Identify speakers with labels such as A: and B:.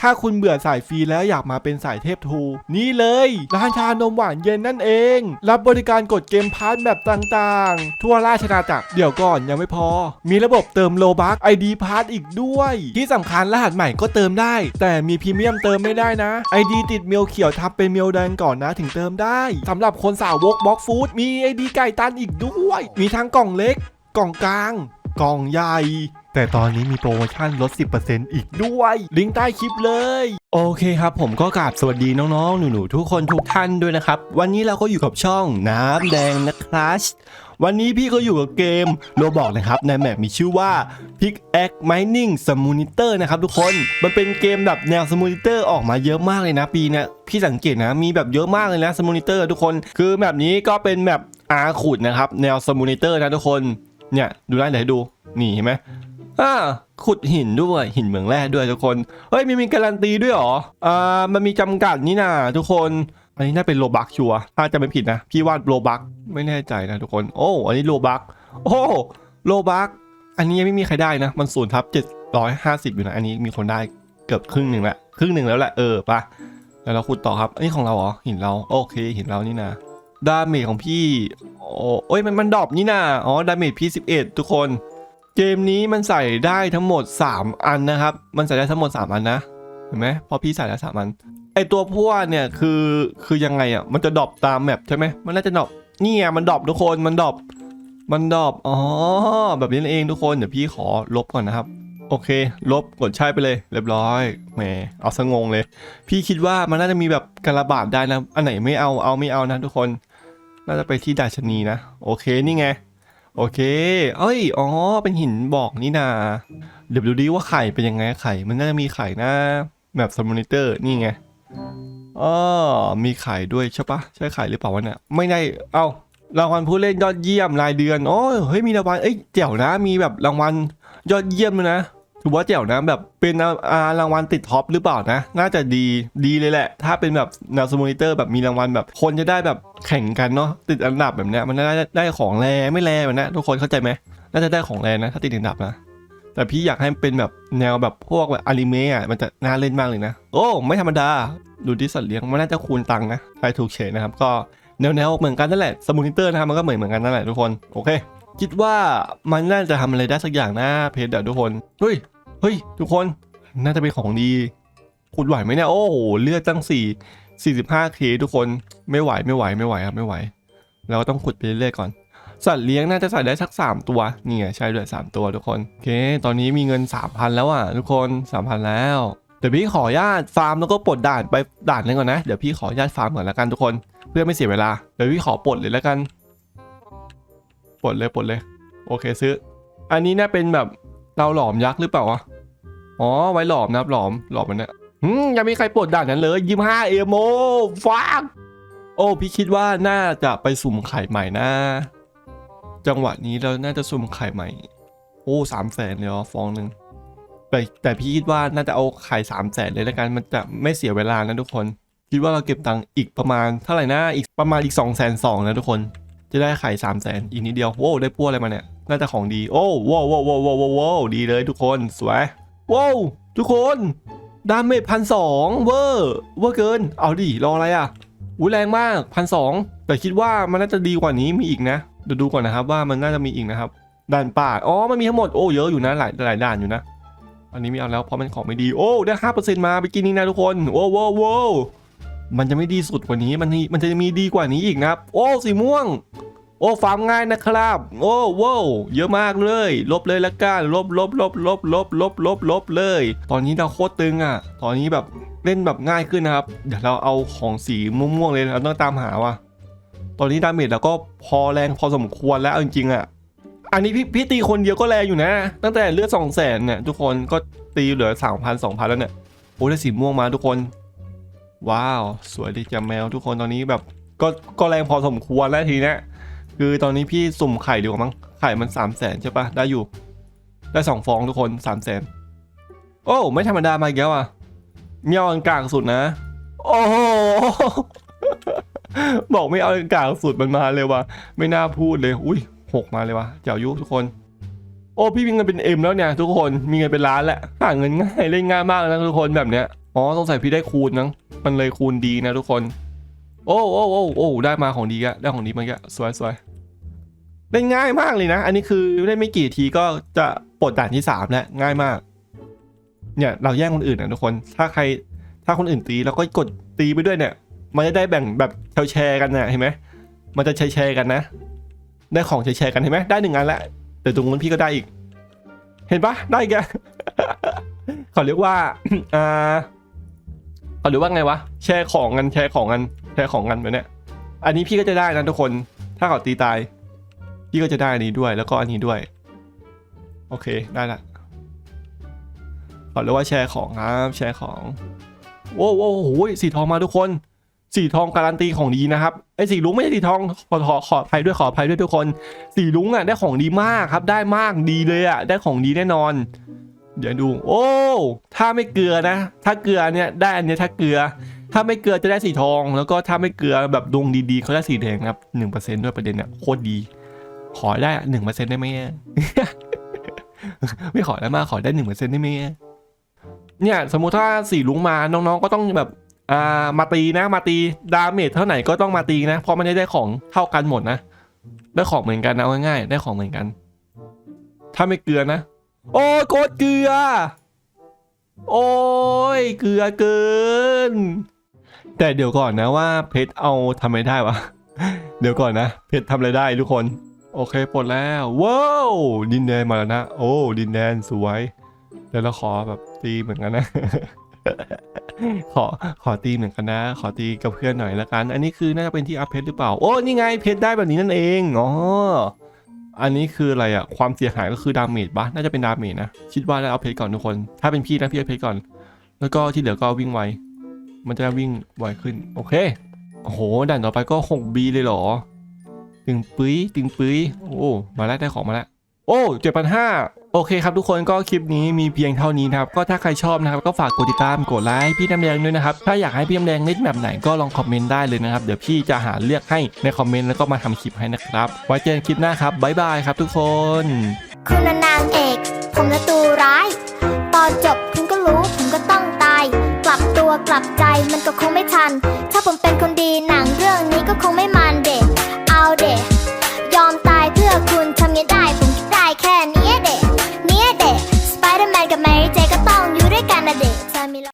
A: ถ้าคุณเบื่อสายฟรีแล้วอยากมาเป็นสายเทพทู นี่เลยร้านชานมหวานเย็นนั่นเอง รับบริการกดเกมพาร์ทแบบต่างๆ ทั่วราชอาจักรเดี๋ยวก่อนยังไม่พอ มีระบบเติมโลบักไอดีพาร์ทอีกด้วย ที่สำคัญรหัสใหม่ก็เติมได้ แต่มีพรีเมียมเติมไม่ได้นะไอดีติดเมลเขียวทับเป็นเมลแดงก่อนนะถึงเติมได้สำหรับคนสาวกบล็อกฟู้ดมีไอดีไก่ตันอีกด้วย มีทั้งกล่องเล็ก กล่องกลาง กล่องใหญ่ แต่ตอนนี้มีโปรโมชั่นลด 10%อีกด้วย ลิงก์ใต้คลิปเลย โอเคครับ ผมก็กราบสวัสดีน้องๆ หนูๆ ทุกคนทุกท่านด้วยนะครับ วันนี้เราก็อยู่กับช่องน้ำแดงนะครับวันนี้พี่ก็อยู่กับเกมโรบอกนะครับ ในแมปมีชื่อว่า Pick a c e Mining Simulator นะครับทุกคนมันเป็นเกมแบบแนว Simulator ออกมาเยอะมากเลยนะปีนี้พี่สังเกตนะมีแบบเยอะมากเลยนะ Simulator ทุกคนคือแบบนี้ก็เป็นแบบอาขุดนะครับ แนว Simulator นะทุกคนเนี่ยดูได้เดี๋ยวให้ดูนี่เห็นไหม อ่าขุดหินด้วยหินเหมืองแร่ด้วยทุกคน เฮ้ยมีมีการันตีด้วยหรอ อ่า มันมีจำกัดนี่นะทุกคน อันนี้น่าเป็นโลบักชัวถ้าจะไม่ผิดนะ พี่วาดโลบักไม่แน่ใจนะทุกคน โอ้ อันนี้โลบักโอ้โลบักอันนี้ยังไม่มีใครได้นะ มันศูนย์ทับเจ็ดร้อยห้าสิบอยู่นะ อันนี้มีคนได้เกือบครึ่งหนึ่งละครึ่งหนึ่งแล้วแหละเออปะแล้วเราขุดต่อครับ อันนี้ของเราเหรอหินเราโอเคหินเรานี่นะดาเมจของพี่โอ้เอ้ยมันมันดรอปนี่นะอ๋อดาเมจพี่สิบเอ็ดทุกคน เกมนี้มันใส่ได้ทั้งหมด 3 อันนะครับ มันใส่ได้ทั้งหมด 3 อันนะ เห็นไหมพอพี่ใส่แล้วสามอัน ไอตัวพวกเนี่ยคือคือยังไงอะ มันจะดรอปตามแมปใช่ไหม มันน่าจะดรอปนี่ไงมันดรอปทุกคน มันดรอป มันดรอป อ๋อ แบบนี้เองทุกคน เดี๋ยวพี่ขอลบก่อนนะครับ โอเค ลบ กดใช่ไปเลย เรียบร้อย แหม เอาสงงเลย พี่คิดว่ามันน่าจะมีแบบกรระบาดได้นะ อันไหนไม่เอา เอาไม่เอานะทุกคน น่าจะไปที่ดาชนีนะ โอเค นี่ไง โอเค เอ้ย อ๋อ เป็นหินบอกนี่นา เดี๋ยวดูดิว่าไข่เป็นยังไงไข่ มันน่าจะมีไข่นะแบบสมอนิเตอร์นี่ไงอ๋อมีไข่ด้วยใช่ปะใช่ไข่หรือเปล่าวะเนี่ย ไม่ได้ เอ้ารางวัลผู้เล่นยอดเยี่ยมรายเดือน โอ้ยเฮ้ย มีรางวัล เอ้ยเจ๋วนะ มีแบบรางวัลยอดเยี่ยมเลยนะ ถือว่าแจ๋วนะแบบเป็นรางวัลติดท็อปหรือเปล่านะ น่าจะดีดีเลยแหละ ถ้าเป็นแบบแนวสมอนิเตอร์แบบมีรางวัลแบบ คนจะได้แบบแข่งกันเนาะติดอันดับแบบเนี้ยมันได้ได้ของแรงไม่แรแบบนี้ทุกคนเข้าใจไหมน่าจะได้ของแรงนะ ถ้าติดอันดับนะแต่พี่อยากให้เป็นแบบแนวแบบพวกแบบอนิเมะอะมันจะน่าเล่นมากเลยนะ โอ้ไม่ธรรมดา ดูที่สัตว์เลี้ยงมันน่าจะคูณตังค์นะใครถูกเฉยนะครับ ก็แนวแนวๆเหมือนกันนั่นแหละสมอนิเตอร์นะครับมันก็เหมือนเหมือนกันนั่นแหละทุกคน โอเค คิดว่ามันน่าจะทำอะไรได้สักอย่างนะเพจเดี๋ยวทุกคนเฮ้ย เฮ้ย ทุกคนน่าจะเป็นของดี ขุดไหวไหมเนี่ยโอ้โหเลือดตั้ง4 45k ทุกคนไม่ไหวไม่ไหวไม่ไหวครับไม่ไหว เราก็ต้องขุดไปเรื่อยๆก่อน สัตว์เลี้ยงน่าจะใส่ได้สัก3ตัวนี่ไงใช่ด้วย3ตัวทุกคนโอเค ตอนนี้มีเงิน3,000แล้วอะทุกคน3,000แล้วเดี๋ยวพี่ขออนุญาตฟาร์มแล้วก็ปลดด่านไปด่านนึงก่อนนะเดี๋ยวพี่ขออนุญาตฟาร์มก่อนล้วกันทุกคน เพื่อไม่เสียเวลาเดี๋ยวพี่ขอปลดเลยล้วกันปลดเลยปลดเลย โอเคซื้อ อันนี้น่าเป็นแบบ เตาหลอมยักษ์หรือเปล่าวะ อ๋อ ไว้หลอมนะครับหลอมหลอมมันเนี่ยอืมยังมีใครปลดด่านนั้นเลยยี่ห้าเอโมฟักโอ้พี่คิดว่าน่าจะไปสุ่มไข่ใหม่นะ จังหวะนี้เราน่าจะสุ่มไข่ใหม่ โอ้สามแสนเลยเหรอฟองหนึ่งแต่แต่พี่คิดว่าน่าจะเอาไข่สามแสนเลยแล้วกันมันจะไม่เสียเวลานะทุกคน คิดว่าเราเก็บตังค์อีกประมาณเท่าไหร่นะอีกประมาณอีกสองแสนสองนะทุกคน จะได้ไข่สามแสนอีกนิดเดียวโว้ได้พวอะไรมาเนี่ย น่าจะของดี โอ้ว้าวว้าวว้าวว้าวววดีเลยทุกคนสวยว้าวทุกคนดาเมจพันสองเวอร์เวอร์เกิน เอาดิรออะไรอะอุ้ยแรงมากพันสองแต่คิดว่ามันน่าจะดีกว่านี้มีอีกนะเดี๋ยวดูก่อนนะครับว่ามันน่าจะมีอีกนะครับด่านป่าอ๋อมันมีทั้งหมดโอ้เยอะอยู่นะหลายหลายด่านอยู่นะ อันนี้ไม่เอาแล้วเพราะมันของไม่ดีโอ้ได้ห้าเปอร์เซ็นต์มาไปกินนี่นะทุกคนโอ้โว้วโว้วมันจะไม่ดีสุดกว่านี้มันมีมันจะมีดีกว่านี้อีกนะครับ โอ้สีม่วง โอ้ฟาร์มง่ายนะครับ โอ้ว้าวเยอะมากเลย ลบเลยละกันลบลบลบลบลบลบลบลบเลย ตอนนี้เราโคตรตึงอะ ตอนนี้แบบเล่นแบบง่ายขึ้นนะครับ เดี๋ยวเราเอาของสีม่วงๆเลยเราต้องตามหาว่ะตอนนี้ดาเมจเราก็พอแรงพอสมควรแล้วจริงๆอะอันนี้พี่พี่ตีคนเดียวก็แรงอยู่นะ ตั้งแต่เลือดสองแสนเนี่ยทุกคนก็ตีเหลือสามพันสองพันแล้วเนี่ยโอ้ได้สีม่วงมาทุกคน ว้าว สวยดีจังแมวทุกคนตอนนี้แบบก็ก็แรงพอสมควรแล้วทีเนี้ย คือตอนนี้พี่สุ่มไข่ดีกว่ามั้งไข่มันสามแสนใช่ปะได้อยู่ ได้สองฟองทุกคนสามแสนโอ้ไม่ธรรมดามาอีกแล้วอะมีเอาอันกลางสุดนะ โอ้โหบอกไม่เอาอันกลางสุดมันมาเลยว่ะไม่น่าพูดเลย อุ้ยหกมาเลยว่ะเจ้ายุทุกคน โอ้พี่มีเงินเป็นเอ็มแล้วเนี่ย ทุกคนมีเงินเป็นล้านแหล้วหาเงินง่ายเล่นง่ายมากนะทุกคนแบบเนี้ยอ๋อสงสัยพี่ได้คูณนะมันเลยคูณดีนะทุกคน โอ้โอ้โอ้โอ้ได้มาของดีอะได้ของดีมาแกสวยสวยเล่นง่ายมากเลยนะ อันนี้คือเล่นไม่กี่ทีก็จะปลดด่านที่สามแล้วง่ายมาก เนี่ยเราแย่งคนอื่นนะทุกคน ถ้าใครถ้าคนอื่นตีเราก็กดตีไปด้วยเนี่ย มันจะได้แบ่งแบบแชร์กันนะเห็นไหมมันจะแชร์กันนะ ได้ของแชร์กันเห็นไหมได้หนึ่งอันแล้วแต่ตรงนู้นพี่ก็ได้อีก เห็นปะได้อีกเขาเรียกว่าอ่าเขาเรียกว่าไงวะแชร์ของกันแชร์ของกัน แชร์ของกันแบบเนี้ยอันนี้พี่ก็จะได้นะทุกคน ถ้าเขาตีตาย พี่ก็จะได้อันนี้ด้วย แล้วก็อันนี้ด้วย โอเค ได้ละขาเรียกว่าแชร์ของครับแชร์ของโอ้โหโอ้โหสีทองมาทุกคน สีทองการันตีของดีนะครับไอ้สีลุงไม่ใช่สีทองขอขอขออภัยด้วยขออภัยด้วยทุกคน สีลุงอะได้ของดีมากครับ ได้มากดีเลยอะได้ของดีแน่นอน เดี๋ยวดู โอ้ถ้าไม่เกลือนะ ถ้าเกลือเนี่ยได้อันนี้ถ้าเกลือ ถ้าไม่เกลือจะได้สีทอง แล้วก็ถ้าไม่เกลือแบบดวงดีๆเขาได้สีแดงนะครับหนึ่งเปอร์เซ็นด้วยประเด็นเนี่ยโคตรดี ขอได้หนึ่งเปอร์เซ็นได้ไหมไม่ขอได้มากขอได้หนึ่งเปอร์เซ็นได้ไหมเนี่ยสมมุติถ้าสีลุงมาน้องๆก็ต้องแบบอ่ามาตีนะมาตีดาเมจเท่าไหร่ก็ต้องมาตีนะเพราะมันได้ได้ของเท่ากันหมดนะได้ของเหมือนกันนะเอาง่ายๆได้ของเหมือนกัน ถ้าไม่เกลือนะ โอ้โคตรเกลือ โอ้ยเกลือเกิน แต่เดี๋ยวก่อนนะว่าเพชรเอาทำไมได้วะ เดี๋ยวก่อนนะ เพชรทำอะไรได้ทุกคน โอเคปลดแล้ว ว้าวดินแดนมาแล้วนะ โอ้ดินแดนสวยเดี๋ยวเราขอแบบตีเหมือนกันนะ ขอขอตีเหมือนกันนะ ขอตีกับเพื่อนหน่อยละกัน อันนี้คือน่าจะเป็นที่อัพเพชรหรือเปล่า โอ้นี่ไงเพชรได้แบบนี้นั่นเองอ๋ออันนี้คืออะไรอะความเสียหายก็คือดาเมจปะน่าจะเป็นดาเมจนะ คิดว่าได้เอาเพชรก่อนทุกคน ถ้าเป็นพี่นะพี่เอาเพชรก่อน แล้วก็ที่เหลือก็วิ่งไว มันจะวิ่งไวขึ้น โอเค โอ้โห ด่านต่อไปก็ 6B เลยเหรอ ตึงปุ้ย ตึงปุ้ย โอ้ มาแล้วได้ของมาแล้ว โอ้เจ็ดพันห้าโอเคครับทุกคนก็คลิปนี้มีเพียงเท่านี้นะครับ ก็ถ้าใครชอบนะครับ ก็ฝากกดติดตามกดไลค์พี่น้ำแดงด้วยนะครับ ถ้าอยากให้พี่น้ำแดงเล่นแบบไหนก็ลองคอมเมนต์ได้เลยนะครับ เดี๋ยวพี่จะหาเลือกให้ในคอมเมนต์แล้วก็มาทำคลิปให้นะครับ ไว้เจอกันคลิปหน้าครับบ๊ายบายครับทุกคน
B: คุณนางเอก ผมละตัวร้าย กลับใจมันก็คงไม่ทัน ถ้าผมเป็นคนดีหนังเรื่องนี้ก็คงไม่มา